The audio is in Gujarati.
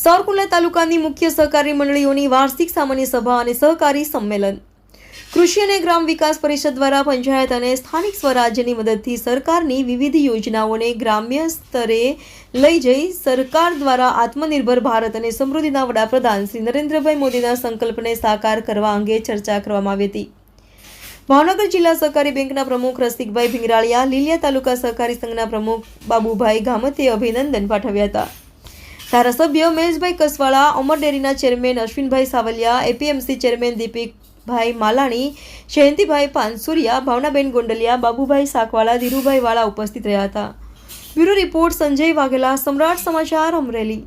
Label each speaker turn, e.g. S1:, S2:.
S1: સાવરકુંડલા તાલુકાની મુખ્ય સહકારી મંડળીઓની વાર્ષિક સામાન્ય સભા અને સહકારી સંમેલન. કૃષિ અને ગ્રામ વિકાસ પરિષદ દ્વારા પંચાયત અને સ્થાનિક સ્વરાજ્યની મદદથી સરકારની વિવિધ યોજનાઓને ગ્રામ્ય સ્તરે લઈ જઈ સરકાર દ્વારા આત્મનિર્ભર ભારત અને સમૃદ્ધિના વડાપ્રધાન શ્રી નરેન્દ્રભાઈ મોદીના સંકલ્પને સાકાર કરવા અંગે ચર્ચા કરવામાં આવી હતી. ભાવનગર જિલ્લા સહકારી બેંકના પ્રમુખ રસિકભાઈ ભીંગરાળિયા, લીલિયા તાલુકા સહકારી સંઘના પ્રમુખ બાબુભાઈ ગામતે અભિનંદન પાઠવ્યા હતા. ધારાસભ્ય મહેશભાઈ કસવાળા, અમર ડેરીના chairman Ashwinbhai Savaliya, APMC chairman Dipikbhai Malani, Jayantibhai Pansuriya, Bhavnaben Gondaliya, Babubhai Sakvala, Dhirubhai Vala ઉપસ્થિત રહ્યા હતા. બ્યુરો રિપોર્ટ સંજય વાઘેલા, સમ્રાટ સમાચાર અમરેલી.